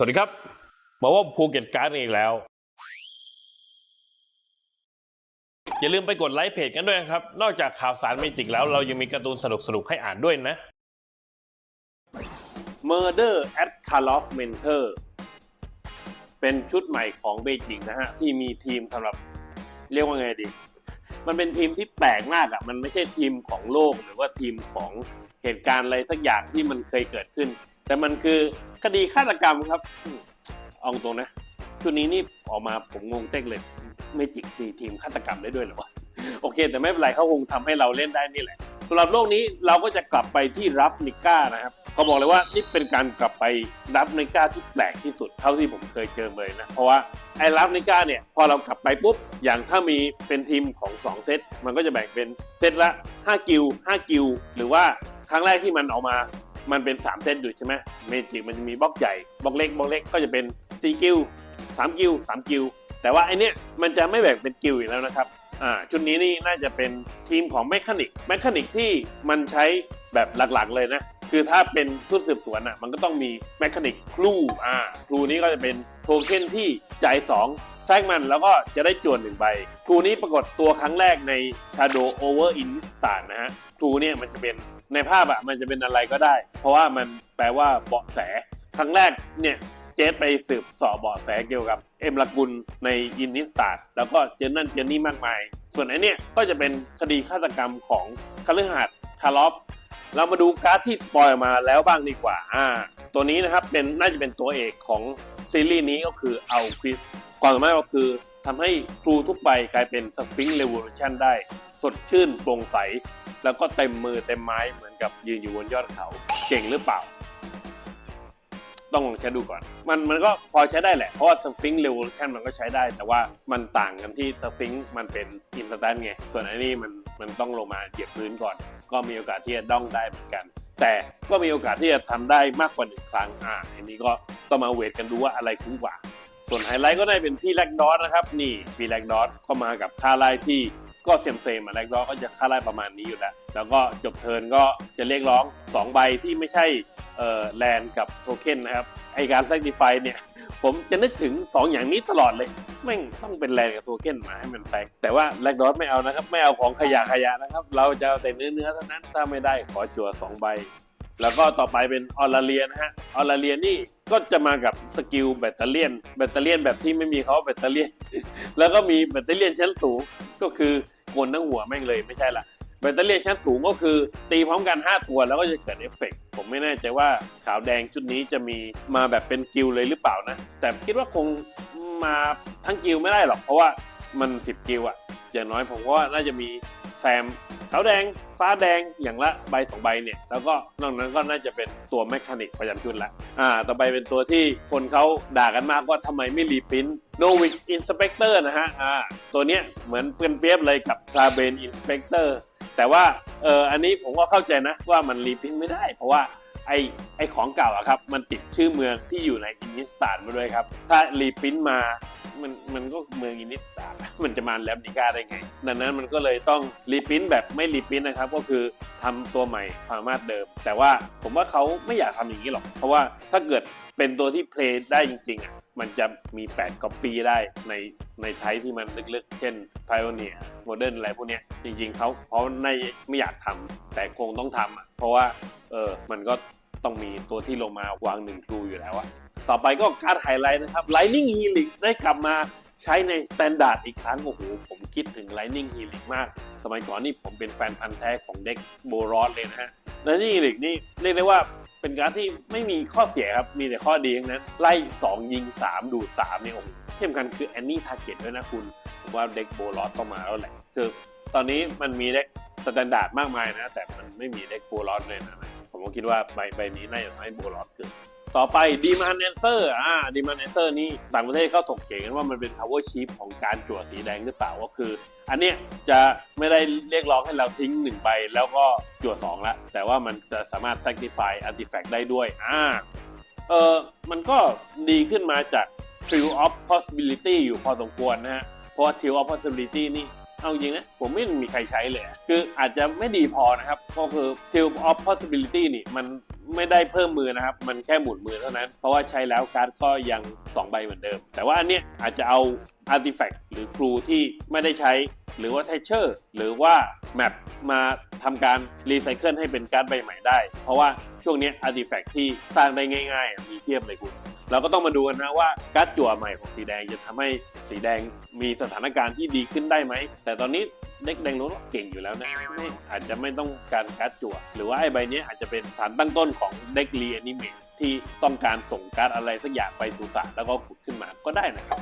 สวัสดีครับมาว่าภูเก็ตการ์ดอีกแล้ว อย่าลืมไปกดไลค์เพจกันด้วยนะครับ นอกจากข่าวสารเมจิกแล้วเรายังมีการ์ตูนสนุกๆให้อ่านด้วยนะ Murder at c a l o f Mentor เป็นชุดใหม่ของเบจิกนะฮะ ที่มีทีมสำหรับเรียกว่าไงดี มันเป็นทีมที่แปลกมากอะมันไม่ใช่ทีมของโลกหรือว่าทีมของเหตุการณ์อะไรสักอย่างที่มันเคยเกิดขึ้น แต่มันคือคดีฆาตกรรมครับอืมเอาตรงนะชุดนี้นี่ออกมาผมงงเต็กเลย ไม่จิกตีทีมฆาตกรรมได้ด้วยหรอวะโอเค แต่ไม่เป็นไรเขาคงทำให้เราเล่นได้นี่แหละสำหรับโลกนี้เราก็จะกลับไปที่รัฟนิก้านะครับเขาบอกเลยว่านี่เป็นการกลับไปรัฟนิก้าที่แปลกที่สุดเท่าที่ผมเคยเจอเลยนะเพราะว่าไอ้รัฟนิก้าเนี่ยพอเรากลับไปปุ๊บอย่างถ้ามีเป็นทีมของ 2 เซตมันก็จะแบ่งเป็นเซตละ 5 กิล5กิลหรือว่าครั้งแรกที่มันออกมา มันเป็น 3 เซตอยู่ใช่ไหมเมจิกมันจะมีบล็อกใหญ่บล็อกเล็กบล็อกเล็กก็จะเป็น4กิล3กิล3กิลแต่ว่าไอเนี้ยมันจะไม่แบ่งเป็นกิลอีกแล้วนะครับอ่าชุดนี้นี่น่าจะเป็นทีมของแมคคานิกแมคคานิกที่มันใช้แบบหลักๆเลยนะ คือถ้าเป็นชุดสืบสวนอะมันก็ต้องมีแมคคานิกครูอ่าครูนี้ก็จะเป็นโทเค็นที่จ่าย2แทรกมันแล้วก็จะได้จวนหนึ่งใบครูนี้ปรากฏตัวครั้งแรกใน Shadow Over i n s t a n นะฮะครูเนี่ยมันจะเป็น ในภาพอะมันจะเป็นอะไรก็ได้ เพราะว่ามันแปลว่าเบาะแส ครั้งแรกเนี่ยเจสไปสืบสอบเบาะแสเกี่ยวกับเอ็มลากุลในอินนิสตาแล้วก็เจนนั่นเจนนี่มากมาย ส่วนไอเนี้ยก็จะเป็นคดีฆาตกรรมของคาลือหัดคาร์ลอฟเรามาดูการ์ดที่สปอยมาแล้วบ้างดีกว่าอ่า ตัวนี้นะครับเป็นน่าจะเป็นตัวเอกของซีรีส์นี้ก็คือเอาควิสความสามารถก็คือทำให้ครูทุกใบกลายเป็นสฟิงค์เรว o ลูชันได้ สดชื่นโปร่งใส แล้วก็เต็มมือเต็มไม้เหมือนกับยืนอยู่บนยอดเขา เก่งหรือเปล่า ต้องลองใช้ดูก่อน มันมันก็พอใช้ได้แหละ เพราะว่าสฟิงค์เรวลูชันมันก็ใช้ได้ แต่ว่ามันต่างกันที่สฟิงค์มันเป็นอินสแตนไง ส่วนอันนี้มันมันต้องลงมาเหยียบพื้นก่อน ก็มีโอกาสที่จะด้องได้เหมือนกันแต่ก็มีโอกาสที่จะทำได้มากกว่าหนึ่งครั้ง อ่า อันนี้ก็ต้องมาเวทกันดูว่าอะไรคุ้มกว่า ส่วนไฮไลท์ก็ได้เป็นพี่แลกดอสนะครับ นี่พี่แลกดอสเข้ามากับค่าไล่ที่ ก็เซมเซมมาแลกดอสก็จะค่าไล่ประมาณนี้อยู่แล้ว แล้วก็จบเทิร์นก็จะเรียกร้อง 2 ใบที่ไม่ใช่เอ่อแลนกับโทเค็นนะครับไอการแซกดิฟายเนี่ย ผมจะนึกถึง 2 อย่างนี้ตลอดเลยแม่งต้องเป็นแลนกับโทเค็นมาให้มันแฟกแต่ว่าแลกดอสไม่เอานะครับ ไม่เอาของขยะขยะนะครับ เราจะเอาแต่เนื้อเนื้อๆเท่านั้นถ้าไม่ได้ขอจั่ว2 ใบ แล้วก็ต่อไปเป็นออลาเลียนะฮะออลาเลียนี่ก็จะมากับสกิลแบตเตอเลียนแบตเตอเลียนแบบที่ไม่มีเขาแบตเตอเลียนแล้วก็มีแบตเตอเลียนชั้นสูงก็คือ คนทั้งหัวแม่งเลยไม่ใช่ละแบตเตอรี่ชั้นสูงก็คือ ตีพร้อมกัน 5 ตัวแล้วก็จะเกิดเอฟเฟกต์ผมไม่แน่ใจว่าขาวแดงชุดนี้จะมีมาแบบเป็นกิลเลยหรือเปล่านะ แต่คิดว่าคงมาทั้งกิลไม่ได้หรอก เพราะว่ามัน 10 กิลอะอย่างน้อยผมว่าน่าจะมีแซม ขาวแดงฟ้าแดงอย่างละใบสองใบเนี่ยแล้วก็นอกนั้นก็น่าจะเป็นตัวแมคานิกประจำชุดละอ่าต่อไปเป็นตัวที่คนเขาด่ากันมากว่าทำไมไม่รีพินโนวิกอินสเปกเตอร์นะฮะอ่าตัวเนี้ยเหมือนเปรียบเปียบเลยกับคาเบนอินสเปกเตอร์แต่ว่าเอออันนี้ผมก็เข้าใจนะว่ามันรีพิมพ์ไม่ได้ เพราะว่าไอไอของเก่าอะครับมันติดชื่อเมืองที่อยู่ในอินนิสตานมาด้วยครับ ถ้ารีพิมพ์มา มันมันก็เมืองอินนิสตานมันจะมาแลมนิก้าได้ไง ดังนั้นมันก็เลยต้องรีพิมพ์แบบไม่รีพิมพ์นะครับ ก็คือทำตัวใหม่ความสามารถเดิม แต่ว่าผมว่าเขาไม่อยากทำอย่างนี้หรอก เพราะว่าถ้าเกิดเป็นตัวที่เพลย์ได้จริงๆอะมันจะมี8 copy ได้ในในไทป์ที่มันลึกๆ เช่น Pioneer Modern อะไรพวกเนี้ยจริงๆเขาเขาไม่ไม่อยากทำแต่คงต้องทำอะเพราะว่าเออมันก็ต้องมีตัวที่ลงมาวางหนึ่งครูอยู่แล้วอะ ต่อไปก็การไฮไลท์นะครับ Lightning Helix ได้กลับมาใช้ใน Standard อีกครั้ง โอ้โห ผมคิดถึง Lightning Helix มาก สมัยก่อนนี่ผมเป็นแฟนพันธ์แท้ของเด็กโบรอสเลยนะฮะ Lightning Helix นี่เรียกได้ว่าเป็นการที่ไม่มีข้อเสียครับ มีแต่ข้อดีทั้งนั้นไล่ 2 ยิง 3 ดูด3เนี่ยโอ้โหที่สำคัญคือแอนนี่ทาร์เก็ตด้วยนะคุณ ผมว่าเด็กโบรอสต้องมาแล้วแหละ คือตอนนี้มันมีเด็กสแตนดาร์ดมากมายนะ แต่มันไม่มีเด็กโบรอสเลยนะ ผมก็คิดว่าใบใบนี้น่าจะให้โบรอสเกิด ต่อไปดีมานแอนเซอร์อ่าดีมานแอนเซอร์นี่ต่างประเทศเขาถกเถียงกันว่ามันเป็น power chip ของการจั่วสีแดงหรือเปล่าก็คือ อันเนี้ยจะไม่ได้เรียกร้องให้เราทิ้งหนึ่งใบแล้วก็จั่วสองละแต่ว่ามันจะสามารถ sacrifice artifact ได้ด้วยอ่าเออมันก็ดีขึ้นมาจาก Tree of Possibility อยู่พอสมควรนะฮะ เพราะว่า Tree of Possibility นี่ เอาจริงนะผมไม่มีใครใช้เลย คืออาจจะไม่ดีพอนะครับ ก็คือ Tilt of Possibility นี่มันไม่ได้เพิ่มมือนะครับ มันแค่หมุนมือเท่านั้น เพราะว่าใช้แล้วการ์ดก็ยัง 2 ใบเหมือนเดิม แต่ว่าอันเนี้ยอาจจะเอา Artifact หรือครูที่ไม่ได้ใช้ หรือว่า t ทเชอร์หรือว่าแมปมาทำการรีไซเคิลให้เป็นการ์ดใบใหม่ได้ เพราะว่าช่วงนี้อาร์ติแฟกที่สร้างได้ง่ายๆ มีเทียบเลยคุณ เราก็ต้องมาดูกันนะว่าการ์ดจั่วใหม่ของสีแดงจะทำให้สีแดงมีสถานการณ์ที่ดีขึ้นได้ไหม แต่ตอนนี้เด็กแดงโน้ตเก่งอยู่แล้วนะไม่อาจจะไม่ต้องการการ์ดจั่ว หรือว่าไอ้ใบนี้อาจจะเป็นสารตั้งต้นของเด็กรีแอนิเมตที่ต้องการส่งการ์ดอะไรสักอย่างไปสู่สารแล้วก็ขุดขึ้นมาก็ได้นะครับ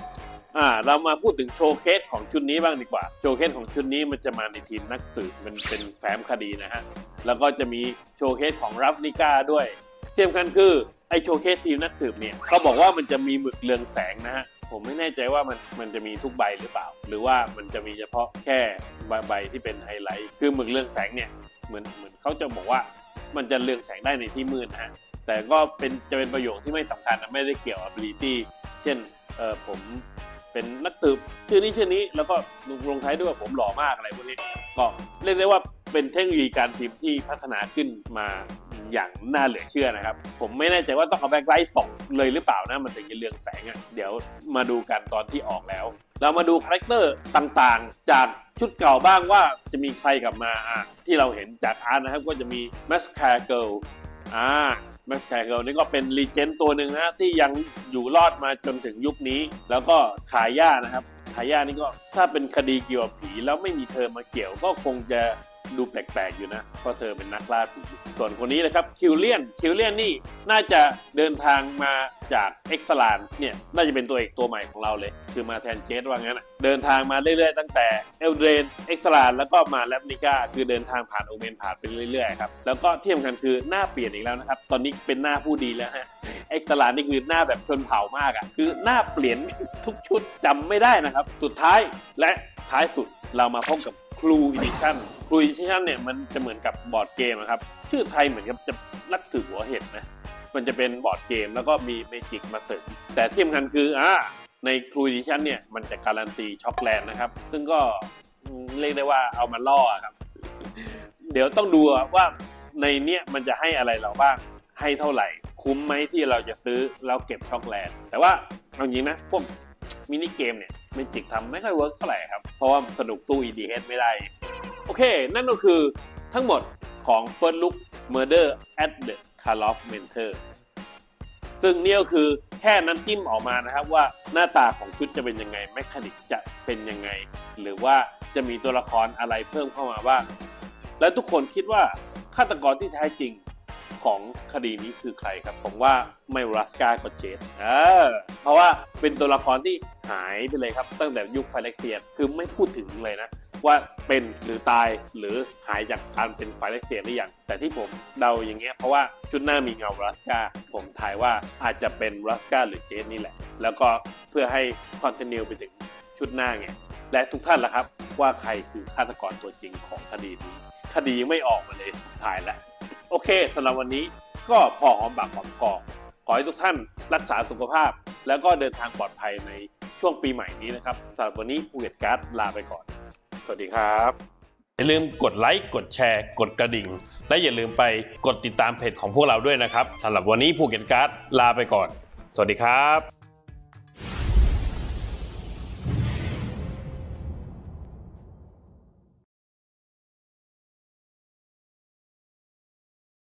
อ่าเรามาพูดถึงโชว์เคสของชุดนี้บ้างดีกว่า โชว์เคสของชุดนี้มันจะมาในทีมนักสืบมันเป็นแฟ้มคดีนะฮะ แล้วก็จะมีโชว์เคสของรับนิก้าด้วย เที่สำคัญคือ ไอโชว์เคสทีมนักสืบเนี่ยเขาบอกว่ามันจะมีหมึกเรืองแสงนะฮะ ผมไม่แน่ใจว่ามันมันจะมีทุกใบหรือเปล่า หรือว่ามันจะมีเฉพาะแค่ใบใบที่เป็นไฮไลท์ คือหมึกเรืองแสงเนี่ยเหมือนเหมือนเขาจะบอกว่ามันจะเรืองแสงได้ในที่มืดนะฮะ แต่ก็เป็นจะเป็นประโยคที่ไม่สำคัญนะไม่ได้เกี่ยวกับ ability เช่นเออผมเป็นนักสืบชื่อนี้ชื่อนี้แล้วก็ลงลงท้ายด้วยว่าผมหล่อมากอะไรพวกนี้ก็เรียกได้ว่าเป็นเทคโนโลยีการพิมพ์ที่พัฒนาขึ้นมา อย่างน่าเหลือเชื่อนะครับ ผมไม่แน่ใจว่าต้องเอาแบ็คไลท์ส่องเลยหรือเปล่านะมันถึงจะเรืองแสงอะเดี๋ยวมาดูกันตอนที่ออกแล้ว เรามาดูคาแรคเตอร์ต่างๆ จากชุดเก่าบ้างว่าจะมีใครกลับมาอะที่เราเห็นจากอาร์ตนะครับก็จะมี m a s c a r Girl อ่าแม็กซ์แคร์เกิลนี่ก็เป็นรีเจนต์ตัวหนึ่งนะที่ยังอยู่รอดมาจนถึงยุคนี้ แล้วก็ขายย่านะครับขายย่านี่ก็ถ้าเป็นคดีเกี่ยวกับผีแล้วไม่มีเธอมาเกี่ยวก็คงจะ ดูแปลกๆอยู่นะ เพราะเธอเป็นนักล่าผีส่วนคนนี้นะครับคิวเลียนคิวเลียนนี่น่าจะเดินทางมาจากเอ็กซ์ลานเนี่ยน่าจะเป็นตัวเอกตัวใหม่ของเราเลย คือมาแทนเจสว่างั้นเดินทางมาเรื่อยๆตั้งแต่เอลเดรนเอ็กซ์ลานแล้วก็มาแลปนิก้าคือเดินทางผ่านโอเมนผ่านไปเรื่อยๆครับแล้วก็ที่สำคัญคือหน้าเปลี่ยนอีกแล้วนะครับตอนนี้เป็นหน้าผู้ดีแล้วฮะเอ็กซ์ลานนี่คือหน้าแบบชนเผ่ามากอะ่ะคือหน้าเปลี่ยนทุกชุดจำไม่ได้นะครับ สุดท้ายและท้ายสุดเรามาพบกับครูอีดิชั่น ครูดิชั่นเนี่ยมันจะเหมือนกับบอร์ดเกมอะครับ ชื่อไทยเหมือนกับจะนักสืบหัวเห็ดนะมันจะเป็นบอร์ดเกมแล้วก็มีเมจิกมาเสริมแต่ที่สำคัญคืออ่าในครูดิชั่นเนี่ยมันจะการันตีช็อกแลนด์นะครับ ซึ่งก็เรียกได้ว่าเอามาล่อครับ เดี๋ยวต้องดูว่าในเนี้ยมันจะให้อะไรเราบ้าง ให้เท่าไหร่ คุ้มไหมที่เราจะซื้อแล้วเก็บช็อกแลนด์แต่ว่าเอาจริงนะพวกมินิเกมเนี่ยเมจิกทำไม่ค่อยเวิร์กเท่าไหร่ครับ เพราะว่าสนุกสู้ EDH ไม่ได้ โอเค นั่นก็คือทั้งหมดของ First Look Murder at the c a r l o f Mentor ซึ่งนี่ก็คือแค่น้ำจิ้มออกมานะครับว่าหน้าตาของชุดจะเป็นยังไงแมคานิกจะเป็นยังไง หรือว่าจะมีตัวละครอะไรเพิ่มเข้ามาบ้าง และทุกคนคิดว่าฆาตกรที่แท้จริงของคดีนี้คือใครครับ ผมว่าไม่รัสกาก็เจสเออเพราะว่าเป็นตัวละครที่หายไปเลยครับ ตั้งแต่ยุคไฟเล็กเซียนคือไม่พูดถึงเลยนะ ว่า เป็นหรือตายหรือหายจากการเป็นไฟเล็กเซียหรือยังแต่ที่ผมเดาอย่างเงี้ยเพราะว่าชุดหน้ามีเงารัสกาผมทายว่าอาจจะเป็นรัสกาหรือเจสนี่แหละ แล้วก็เพื่อให้คอนเทนิวไปถึงชุดหน้าไงและทุกท่านล่ะครับว่าใครคือฆาตกรตัวจริงของคดีนี้คดียังไม่ออกมาเลยถ่ายแล้วโอเคสำหรับวันนี้ก็พอหอมปากหอมคอขอให้ทุกท่านรักษาสุขภาพ แล้วก็เดินทางปลอดภัยในช่วงปีใหม่นี้นะครับสำหรับวันนี้ภูเก็ตการ์ดลาไปก่อน สวัสดีครับ อย่าลืมกดไลค์กดแชร์ กดกระดิ่ง และอย่าลืมไปกดติดตามเพจของพวกเราด้วยนะครับสำหรับวันนี้ภูเก็ตการ์ดลาไปก่อน สวัสดีครับ